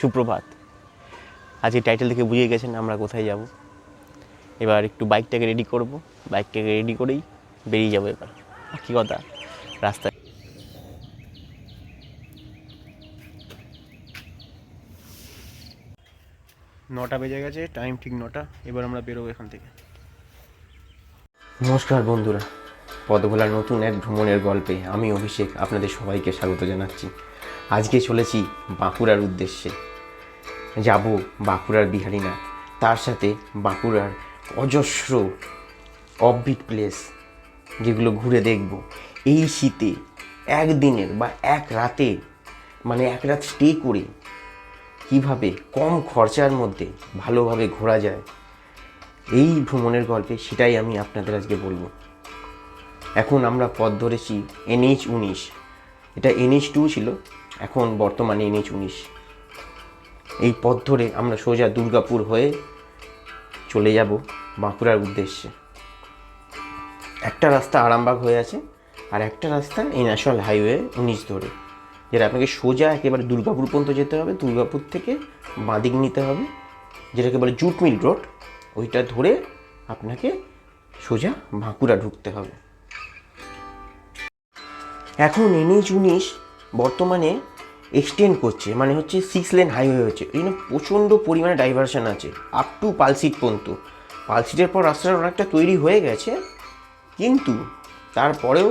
সুপ্রভাত। আজকে টাইটেল থেকে বুঝিয়ে গেছেন আমরা কোথায় যাব। এবার একটু বাইকটাকে রেডি করব। বাইকটাকে রেডি করেই বেরিয়ে যাব এবার। কি কথা? রাস্তায়। নটা বেজে গেছে টাইম ঠিক নটা। এবার আমরা বেরোবো এখান থেকে। নমস্কার বন্ধুরা। পদভোলার নতুন এক ভ্রমণের গল্পে আমি অভিষেক আপনাদের সবাইকে স্বাগত জানাচ্ছি। আজকে চলেছি বাঁকুড়ার উদ্দেশ্যে। যাব বাঁকুড়ার বিহারিনা, তার সাথে বাঁকুড়ার অজস্র অফবিট প্লেস যেগুলো ঘুরে দেখব। এই শীতে একদিনের বা এক রাতে মানে এক রাত স্টে করে কীভাবে কম খরচার মধ্যে ভালোভাবে ঘোরা যায়, এই ভ্রমণের গল্পে সেটাই আমি আপনাদের আজকে বলব। এখন আমরা পথ ধরেছি এনএইচ উনিশ। এটা এনএইচ টু ছিল এখন বর্তমানে এনএইচ উনিশ। এই পথ ধরে আমরা সোজা দুর্গাপুর হয়ে চলে যাব বাঁকুড়ার উদ্দেশ্যে। একটা রাস্তা আরামবাগ হয়ে আছে আর একটা রাস্তা এই ন্যাশনাল হাইওয়ে উনিশ ধরে, যেটা আপনাকে সোজা একেবারে দুর্গাপুর পর্যন্ত যেতে হবে, দুর্গাপুর থেকে বাঁদিক নিতে হবে, যেটাকে বলে জুট মিল রোড। ওইটা ধরে আপনাকে সোজা বাঁকুড়া ঢুকতে হবে। এখন এনএইচ উনিশ বর্তমানে এক্সটেন্ড করছে মানে হচ্ছে সিক্স লেন হাইওয়ে হচ্ছে। এই জন্য প্রচণ্ড পরিমাণে ডাইভারশন আছে আপ টু পালসিট পর্যন্ত। পালসিটের পর রাস্তাটা অনেকটা তৈরি হয়ে গেছে, কিন্তু তারপরেও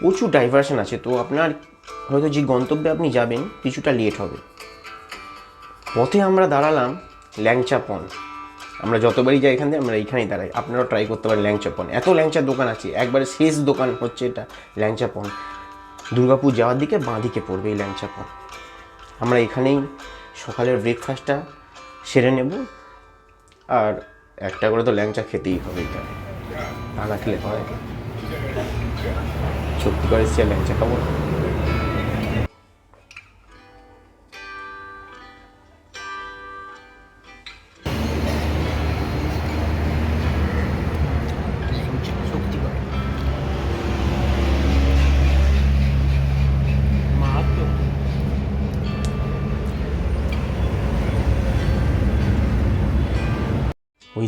প্রচুর ডাইভারশন আছে। তো আপনার হয়তো যে গন্তব্যে আপনি যাবেন, কিছুটা লেট হবে। পথে আমরা দাঁড়ালাম ল্যাংচা পন আমরা যতবারই যাই এখান থেকে, আমরা এইখানেই দাঁড়াই। আপনারাও ট্রাই করতে পারেন ল্যাংচা পন এত ল্যাংচার দোকান আছে, একবারে শেষ দোকান হচ্ছে এটা ল্যাংচা পন দুর্গাপুর যাওয়ার দিকে বাঁ দিকে পড়বে এই ল্যাংচা পথ। আমরা এখানেই সকালের ব্রেকফাস্টটা সেরে নেব। আর একটা করে তো ল্যাংচা খেতেই হবে এটা। তা না খেলে হয়। সত্যি করে সে ল্যাংচা খাব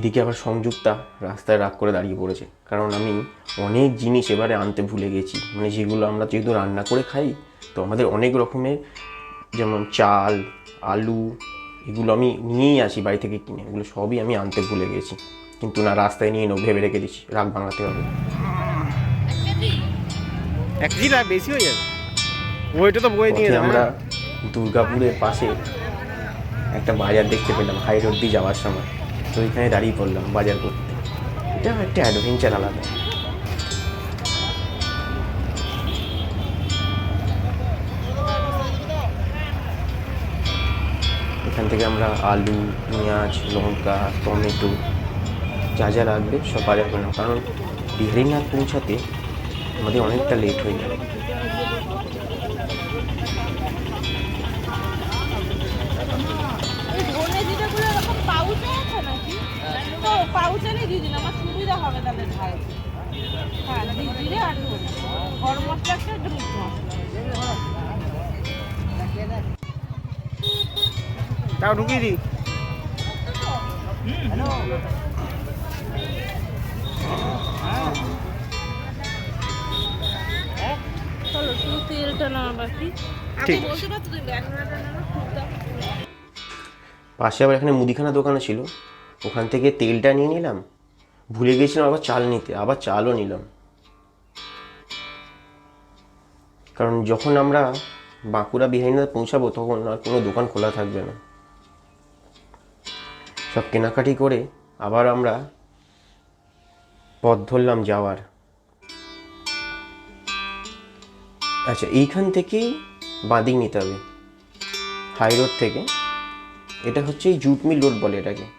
ওইদিকে আবার সংযুক্তা রাস্তায় রাগ করে দাঁড়িয়ে পড়েছে। কারণ আমি অনেক জিনিস এবারে আনতে ভুলে গেছি। মানে যেগুলো আমরা যেহেতু রান্না করে খাই তো আমাদের অনেক রকমের যেমন চাল আলু এগুলো আমি নিয়েই আসি বাড়ি থেকে কিনে। এগুলো সবই আমি আনতে ভুলে গেছি। কিন্তু না রাস্তায় নিয়ে নেব ভেবে রেখে দিচ্ছি রাগ ভাঙাতে হবে। বেশি হয়ে যাবে। ওইটা তো বয়ে নিয়ে পথে যাবে আমরা আমরা দুর্গাপুরের পাশে একটা বাজার দেখতে পেলাম হাই রোড দিয়ে যাওয়ার সময়। তো ওইখানে দাঁড়িয়ে পড়লাম বাজার করতে। এটা একটা অ্যাডভেঞ্চার আলাদা। এখান থেকে আমরা আলু, পেঁয়াজ, লঙ্কা, টমেটো যা যা লাগবে সব বাজার করলাম। কারণ বিহারীনাথ পৌঁছাতে আমাদের অনেকটা লেট হয়ে যাবে তো পাউচে দিয়ে দিন আমার সুবিধা হবে তাহলে খাই হ্যাঁ জিরে আর গরম মশলা একটা একটা মিট মশলা। তাও ঢুকিয়ে দিই। চলো শুধু তেলটা বাকি। ঠিক খুব পাশে আবার এখানে মুদিখানা দোকানও ছিল। ওখান থেকে তেলটা নিয়ে নিলাম। ভুলে গেছিলাম আবার চাল নিতে, আবার চালও নিলাম। কারণ যখন আমরা বাঁকুড়া বিহারিনাথ পৌঁছাবো, তখন আর কোনো দোকান খোলা থাকবে না। সব কেনাকাটি করে আবার আমরা পথ ধরলাম যাওয়ার। আচ্ছা এইখান থেকেই বাঁদিক নিতে হবে। হাই রোড থেকে। এটা হচ্ছে এই জুট মিল রোড বলে এটাকে।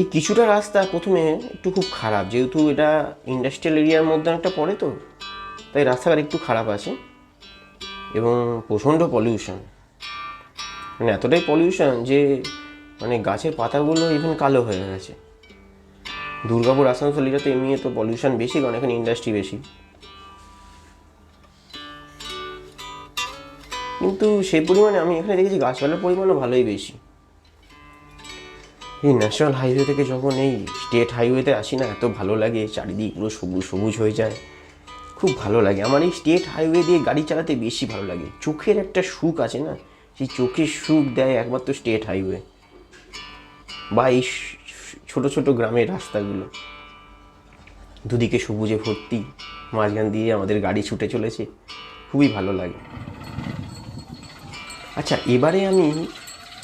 এই কিছুটা রাস্তা প্রথমে একটু খুব খারাপ, যেহেতু এটা ইন্ডাস্ট্রিয়াল এরিয়ার মধ্যে একটা পড়ে তো, তাই রাস্তাঘাট একটু খারাপ আছে এবং প্রচণ্ড পলিউশন মানে এতটাই পলিউশন যে মানে গাছের পাতাগুলো ইভেন কালো হয়ে গেছে। দুর্গাপুর, আসানসোল এটাতে এমনি তো পলিউশন বেশি, কারণ এখানে ইন্ডাস্ট্রি বেশি। কিন্তু সেই পরিমাণে আমি এখানে দেখেছি গাছপালার পরিমাণও ভালোই বেশি। এই ন্যাশনাল হাইওয়ে থেকে যখন এই স্টেট হাইওয়েতে আসি না, এত ভালো লাগে, চারিদিক পুরো সবুজ সবুজ হয়ে যায়। খুব ভালো লাগে। আমার এই স্টেট হাইওয়ে দিয়ে গাড়ি চালাতে বেশি ভালো লাগে। চোখের একটা সুখ আছে না? সেই চোখের সুখ দেয় একমাত্র স্টেট হাইওয়ে। বা এই ছোট ছোট গ্রামের রাস্তাগুলো। দুদিকে সবুজে ভর্তি, মাঝখান দিয়ে আমাদের গাড়ি ছুটে চলেছে। খুবই ভালো লাগে। আচ্ছা এবারে আমি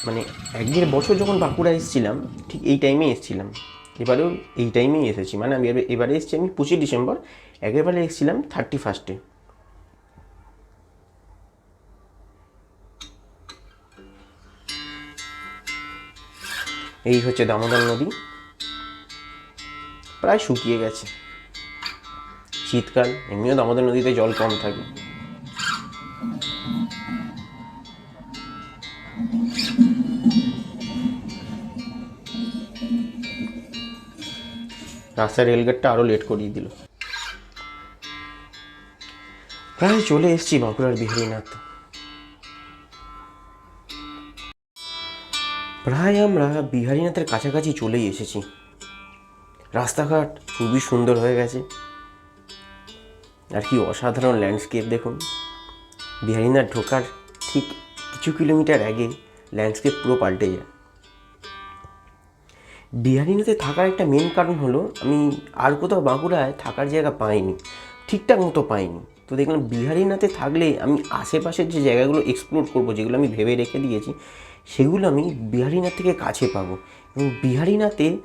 মানে এক দেড় বছর যখন বাঁকুড়া এসেছিলাম, ঠিক এই টাইমে এসেছিলাম। এবারেও এই টাইমেই এসেছি। মানে আমি এবার- এসেছি আমি পঁচিশ ডিসেম্বর, একেবারে এসেছিলাম থার্টি ফার্স্টে এই হচ্ছে দামোদর নদী। প্রায় শুকিয়ে গেছে। শীতকাল, এমনিও দামোদর নদীতে জল কম থাকে। রাস্তার রেলগেটটা আরও লেট করিয়ে দিল। প্রায় চলে এসেছি বাঁকুড়ার বিহারীনাথ। প্রায় আমরা বিহারীনাথের কাছাকাছি চলেই এসেছি। রাস্তাঘাট খুবই সুন্দর হয়ে গেছে। আর কি অসাধারণ ল্যান্ডস্কেপ দেখুন। বিহারীনাথ ঢোকার ঠিক কিছু কিলোমিটার আগে ল্যান্ডস্কেপ পুরো পাল্টে যায়। বিহারিনাতে থাকার একটা মেন কারণ হলো, আমি আর কোথাও বাঁকুড়ায় থাকার জায়গা পাইনি, ঠিকঠাক মতো পাইনি। তো দেখলাম বিহারিনাতে থাকলে আমি আশেপাশের যে জায়গাগুলো এক্সপ্লোর করব, যেগুলো আমি ভেবে রেখে দিয়েছি, সেগুলো আমি বিহারিনাথ থেকে কাছে পাবো। এবং বিহারিনাথে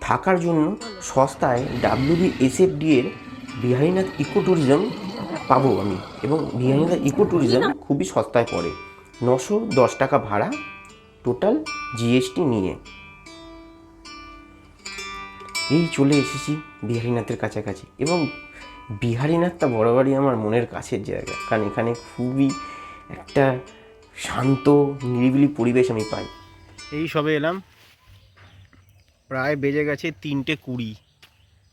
থাকার জন্য সস্তায় ডাব্লিউবি এসএফডি এর বিহারিনাথ ইকো ট্যুরিজম পাবো আমি। এবং বিহারিনাথ ইকো ট্যুরিজম খুবই সস্তায় পড়ে। নশো দশ টাকা ভাড়া টোটাল জিএসটি নিয়ে। এই চলে এসেছি বিহারীনাথের কাছাকাছি। এবং বিহারীনাথটা বরাবরই আমার মনের কাছের জায়গা। কারণ এখানে খুবই একটা শান্ত, নিরিবিলি পরিবেশ আমি পাই। এই সবে এলাম। প্রায় বেজে গেছে তিনটে কুড়ি।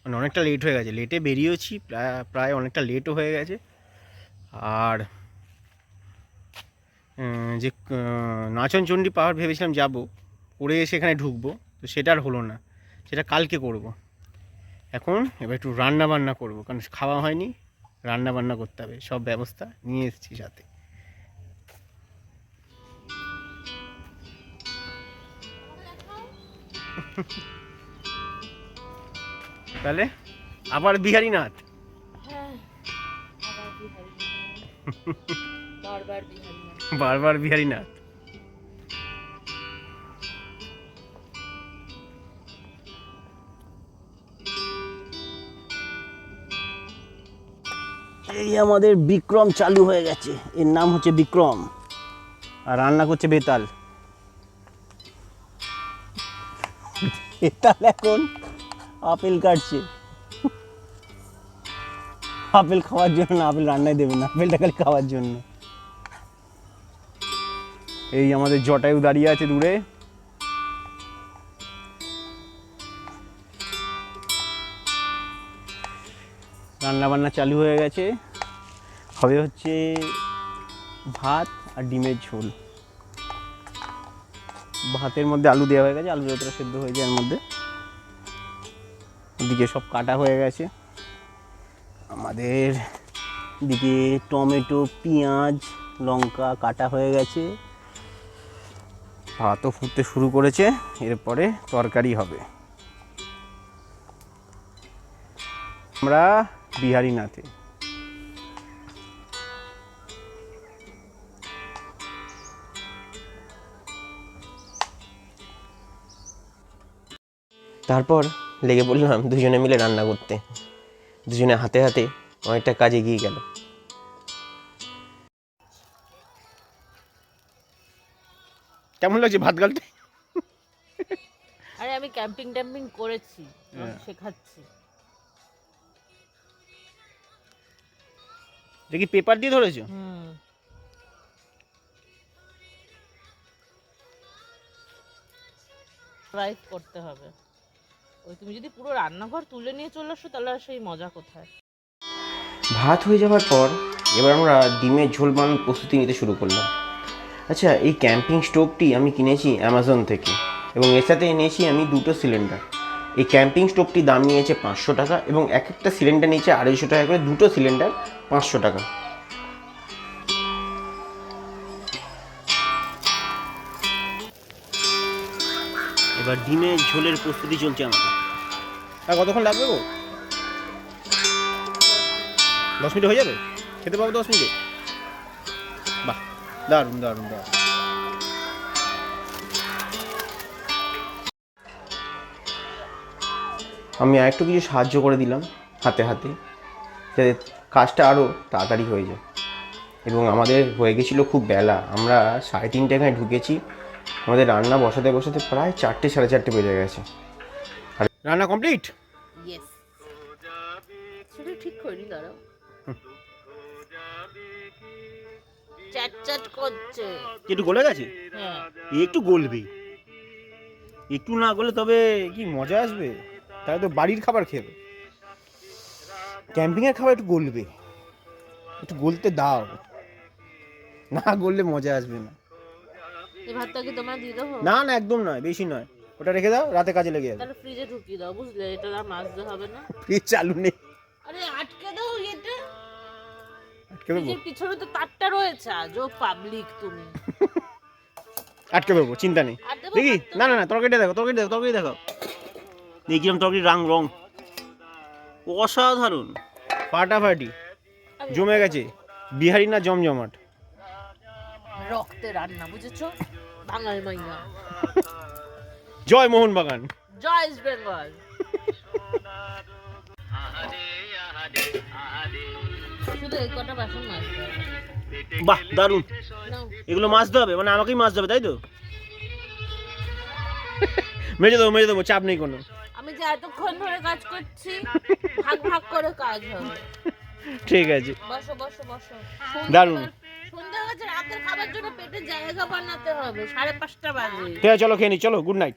মানে অনেকটা লেট হয়ে গেছে। লেটে বেরিয়েছি প্রায় প্রায় অনেকটা লেটও হয়ে গেছে। আর যে নাচনচণ্ডী পাহাড় ভেবেছিলাম যাব, করে এসে এখানে ঢুকবো। তো সেটা আর হলো না। সেটা কালকে করব। এখন এবার একটু রান্না বান্না করব কারণ খাওয়া হয়নি রান্না বান্না করতে হবে সব ব্যবস্থা নিয়ে এসেছি সাথে। তাহলে আবার বিহারীনাথ হ্যাঁ বারবার বিহারীনাথ এই আমাদের বিক্রম চালু হয়ে গেছে। এর নাম হচ্ছে বিক্রম। আর রান্না করছে বেতাল। বেতাল এখন আপেল কাটছে। আপেল খাওয়ার জন্য না, আপেল রান্নায় দেবে না। আপেলটা খালি খাওয়ার জন্য। এই আমাদের জটায়ু দাঁড়িয়ে আছে দূরে। রান্না বান্না চালু হয়ে গেছে। হবে হচ্ছে ভাত আর ডিমের ঝোল। ভাতের মধ্যে আলু দেওয়া হয়ে গেছে, আলু যতটা সেদ্ধ হয়ে যায় এর মধ্যে। দিকে সব কাটা হয়ে গেছে। আমাদের দিকে টমেটো, পেঁয়াজ, লঙ্কা কাটা হয়ে গেছে। ভাতও ফুটতে শুরু করেছে, এরপরে তরকারি হবে। আমরা বিহারীনাথে। তারপর লেগে পড়লাম দুজনে মিলে রান্না করতে। দুজনে হাতে হাতে অনেকটা কাজে গিয়ে গেল। কেমন লাগছে ভাত গালতে? আরে আমি ক্যাম্পিং ট্যাম্পিং করেছি হ্যাঁ। শেখাচ্ছি। দেখি পেপার দিয়ে ধরেছো? রাইট করতে হবে। ওই তুমি যদি পুরো রান্নাঘর তুলে নিয়ে চলে আসো, তাহলে আর সেই মজা কোথায়? ভাত হয়ে যাওয়ার পর এবার আমরা ডিমের ঝোল বানানোর প্রস্তুতি নিতে শুরু করলাম। আচ্ছা এই ক্যাম্পিং স্টোভটি আমি কিনেছি অ্যামাজন থেকে এবং এর সাথে এনেছি আমি দুটো সিলিন্ডার। এই ক্যাম্পিং স্টোভটি দাম নিয়েছে পাঁচশো টাকা এবং এক একটা সিলিন্ডার নিয়েছে আড়াইশো টাকা করে, দুটো সিলিন্ডার পাঁচশো টাকা। এবার ডিমের ঝোলের প্রস্তুতি চলছে আমাদের। আর কতক্ষণ লাগবে গো? দশ মিনিট হয়ে যাবে? খেতে পাবো দশ মিনিটে? বাহ, দারুণ দারুণ দারুণ। আমি আরেকটু কিছু সাহায্য করে দিলাম হাতে হাতে, যাতে কাজটা আরও তাড়াতাড়ি হয়ে যায়। এবং আমাদের হয়ে গেছিল খুব বেলা। আমরা সাড়ে তিনটে এখানে ঢুকেছি। আমাদের রান্না বসাতে বসাতে প্রায় চারটে সাড়ে চারটে বেজে গেছে। রান্না কমপ্লিট? সেটা ঠিক করিনি দাঁড়াও। চ্যাট চ্যাট করছে একটু গলে গেছে? হ্যাঁ। একটু গলবে। একটু না গলে তবে কি মজা আসবে? তাহলে তো বাড়ির খাবার খেবে ক্যাম্পিংয়ের খাবার একটু গলবে। একটু গলতে দাও। না গললে মজা আসবে না। এই ভাতটা কি তোমরা দিয়ে দেবো না না একদম নয় বেশি নয়। ওটা রেখে দাও রাতে কাজে লেগে যাবে। তাহলে ফ্রিজে ঢুকিয়ে দাও বুঝলে? এটা আর মাজতে হবে না। ফ্রিজ চালু নেই। আরে আটকে দাও এটা আটকে দেবো? পিছনে তো তারটা রয়েছে আজও পাবলিক তুমি। আটকে দেবো চিন্তা নেই। দেখি? না না না তরকারিটা দেখো তরকারি দেখো তরকারি দেখো। দেখি কিরম তরকারি রং রং। অসাধারণ। ফাটাফাটি। জমে গেছে। বিহারি না জমজমাট। রক্তে রান্না বুঝেছ? বাঙাল মাইয়া জয় মোহনবাগান জয় ইস্ট বেঙ্গল শুধু এই কটা বাসন মাজতে হবে বাহ দারুণ। এগুলো মাছতে হবে মানে আমাকেই মাছ দেবে তাই তো? মেজে দেবো মেজে দেবো চাপ নেই কোনো। আমি যে এতক্ষণ ধরে কাজ করছি ভাগ ভাগ করে কাজ হবে ঠিক আছে। বসো বসো বসো। দারুণ। সন্ধ্যা গেছে রাতের খাবার জন্য পেটে জায়গা বানাতে হবে সাড়ে পাঁচটা বাজে। ঠিক আছে চলো খেয়ে নি চলো গুড নাইট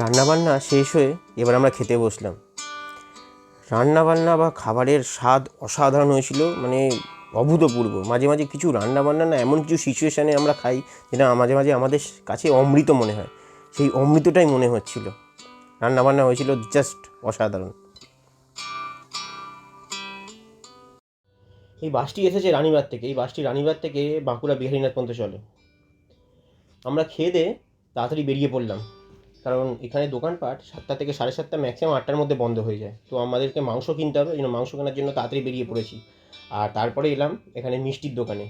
রান্নাবান্না শেষ হয়ে এবার আমরা খেতে বসলাম। রান্নাবান্না বা খাবারের স্বাদ অসাধারণ হয়েছিল মানে অভূতপূর্ব। মাঝে মাঝে কিছু রান্নাবান্না না এমন কিছু সিচুয়েশানে আমরা খাই যেটা মাঝে মাঝে আমাদের কাছে অমৃত মনে হয়। সেই অমৃতটাই মনে হচ্ছিল। রান্নাবান্না হয়েছিল জাস্ট অসাধারণ। এই বাসটি এসেছে রানীবার থেকে। এই বাসটি রানীবার থেকে বাঁকুড়া বিহারীনাথ পর্যন্ত চলে। আমরা খেয়ে দিয়ে তাড়াতাড়ি বেরিয়ে পড়লাম। কারণ এখানে দোকানপাট সাতটা থেকে সাড়ে সাতটা ম্যাক্সিমাম আটটার মধ্যে বন্ধ হয়ে যায়। তো আমাদেরকে মাংস কিনতে হবে জন্য মাংস কেনার জন্য তাড়াতাড়ি বেরিয়ে পড়েছি। আর তারপরে এলাম এখানে মিষ্টির দোকানে।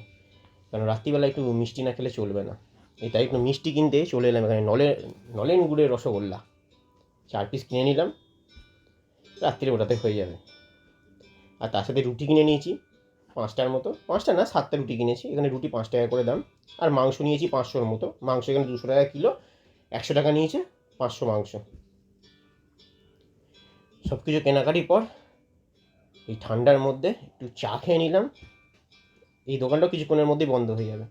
কারণ রাত্রিবেলা একটু মিষ্টি না খেলে চলবে না। এই তাই একটু মিষ্টি কিনতে চলে এলাম এখানে নলে নলেন গুড়ের রসগোল্লা। চার পিস কিনে নিলাম, রাত্রিরে ওটাতে হয়ে যাবে। আর তার সাথে রুটি কিনে নিয়েছি। পাঁচটার মতো। পাঁচটা না, সাতটা রুটি কিনেছি। এখানে রুটি পাঁচ টাকা করে দাম। আর মাংস নিয়েছি পাঁচশোর মতো। মাংস এখানে দুশো টাকা কিলো। একশো টাকা নিয়েছে, পাঁচশো মাংস। সব কিছু কেনাকাটির পর এই ঠান্ডার মধ্যে একটু চা খেয়ে নিলাম। এই দোকানটাও কিছুক্ষণের মধ্যেই বন্ধ হয়ে যাবে।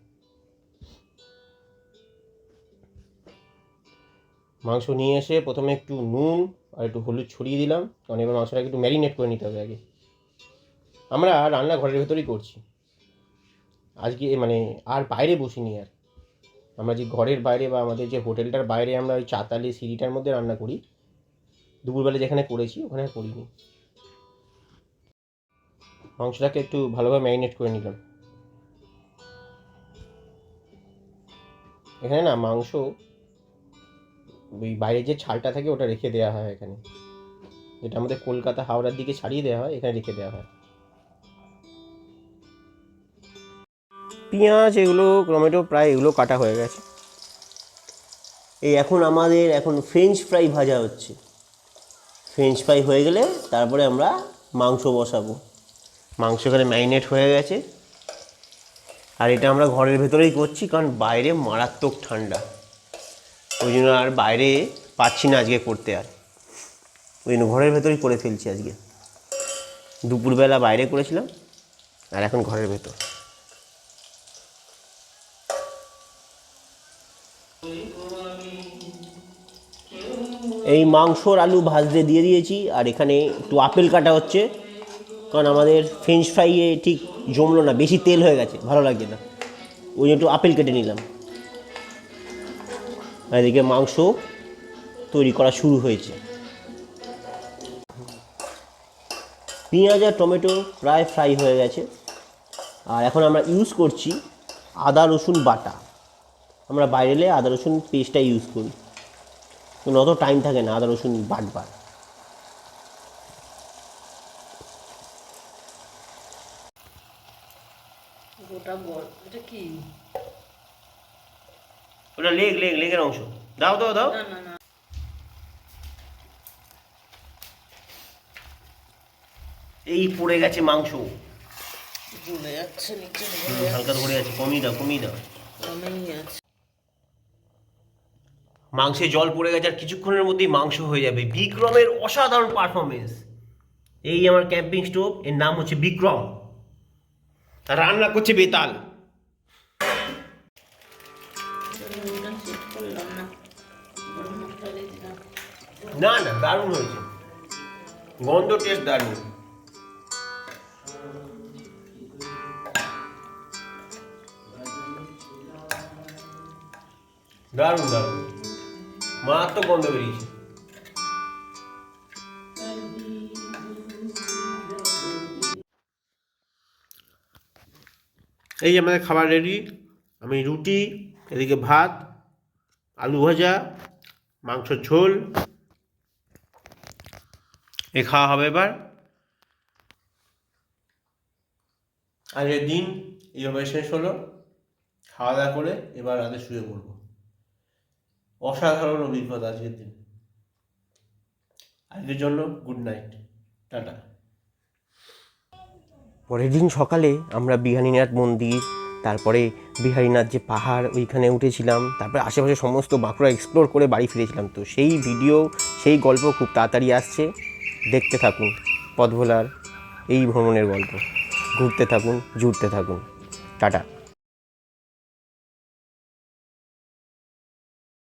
মাংস নিয়ে এসে প্রথমে একটু নুন আর একটু হলুদ ছড়িয়ে দিলাম। কারণ এবার মাংসটাকে একটু ম্যারিনেট করে নিতে হবে আগে। আমরা রান্না ঘরের ভেতরেই করছি। আজকে মানে আর বাইরে বসিনি আর। আমরা যে ঘরের বাইরে বা আমাদের যে হোটেলটার বাইরে আমরা ওই চাতালি সিঁড়িটার মধ্যে রান্না করি। দুপুরবেলা যেখানে করেছি, ওখানে করিনি। মাংসটাকে একটু ভালোভাবে ম্যারিনেট করে নিলাম। এখানে না মাংস ওই বাইরে যে ছালটা থাকে ওটা রেখে দেওয়া হয় এখানে। যেটা আমাদের কলকাতা হাওড়ার দিকে ছাড়িয়ে দেওয়া হয়, এখানে রেখে দেওয়া হয়। পেঁয়াজ এগুলো, টমেটো প্রায় এগুলো কাটা হয়ে গেছে। এই এখন আমাদের এখন ফ্রেঞ্চ ফ্রাই ভাজা হচ্ছে। ফ্রেঞ্চ ফ্রাই হয়ে গেলে তারপরে আমরা মাংস বসাবো। মাংস এখানে ম্যারিনেট হয়ে গেছে। আর এটা আমরা ঘরের ভেতরেই করছি, কারণ বাইরে মারাত্মক ঠান্ডা। ওই জন্য আর বাইরে পাচ্ছি না আজকে করতে আর। ওই জন্য ঘরের ভেতরেই করে ফেলছি আজকে। দুপুরবেলা বাইরে করেছিলাম, আর এখন ঘরের ভেতর। এই মাংসর আলু ভাজতে দিয়ে দিয়েছি, আর এখানে একটু আপেল কাটা হচ্ছে, কারণ আমাদের ফ্রেঞ্চ ফ্রাইয়ে ঠিক জমলো না, বেশি তেল হয়ে গেছে, ভালো লাগছে না। ওই জন্য একটু আপেল কেটে নিলাম। এদিকে মাংস তৈরি করা শুরু হয়েছে। পেঁয়াজ আর টমেটো প্রায় ফ্রাই হয়ে গেছে। আর এখন আমরা ইউজ করছি আদা রসুন বাটা। আমরা বাইরে আদা রসুন পেস্টটা ইউজ করি। কিন্তু অত টাইম থাকে না আদা রসুন বাটবার। গোটা এটা কি? ওটা লেগ লেগ লেগের অংশ। দাও দাও দাও। না না না। এই পড়ে গেছে মাংস। ঝুলে যাচ্ছে নিচে হালকা পড়ে গেছে। কমিয়ে দাও কমিয়ে দাও। কমেই আছে মাংসে জল পড়ে গেছে আর কিছুক্ষণের মধ্যেই মাংস হয়ে যাবে। বিক্রমের অসাধারণ পারফরমেন্স এই আমার ক্যাম্পিং স্টোভ এর নাম হচ্ছে বিক্রম। রান্না করছে বেতাল। না না, দারুণ হয়েছে। গন্ধ টেস্ট দারুণ। দারুণ দারুণ। মারাত্মক গন্ধ বেরিয়েছে। এই আমাদের খাবার রেডি আমি রুটি, এদিকে ভাত, আলু ভাজা, মাংসর ঝোল। এ খাওয়া হবে এবার। আজকের দিন এইভাবে শেষ হলো। খাওয়া দাওয়া করে এবার রাতে শুয়ে পড়ব। অসাধারণ অভিজ্ঞতা আজকের দিন। আজকের জন্য গুড নাইট টাটা। পরের দিন সকালে আমরা বিহারীনাথ মন্দির, তারপরে বিহারীনাথ যে পাহাড়, ওইখানে উঠেছিলাম, তারপরে আশেপাশে সমস্ত বাঁকুড়া এক্সপ্লোর করে বাড়ি ফিরেছিলাম। তো সেই ভিডিও সেই গল্প খুব তাড়াতাড়ি আসছে। দেখতে থাকুন, পথভোলার, এই ভ্রমণের গল্প। ঘুরতে থাকুন, জুড়তে থাকুন। টাটা।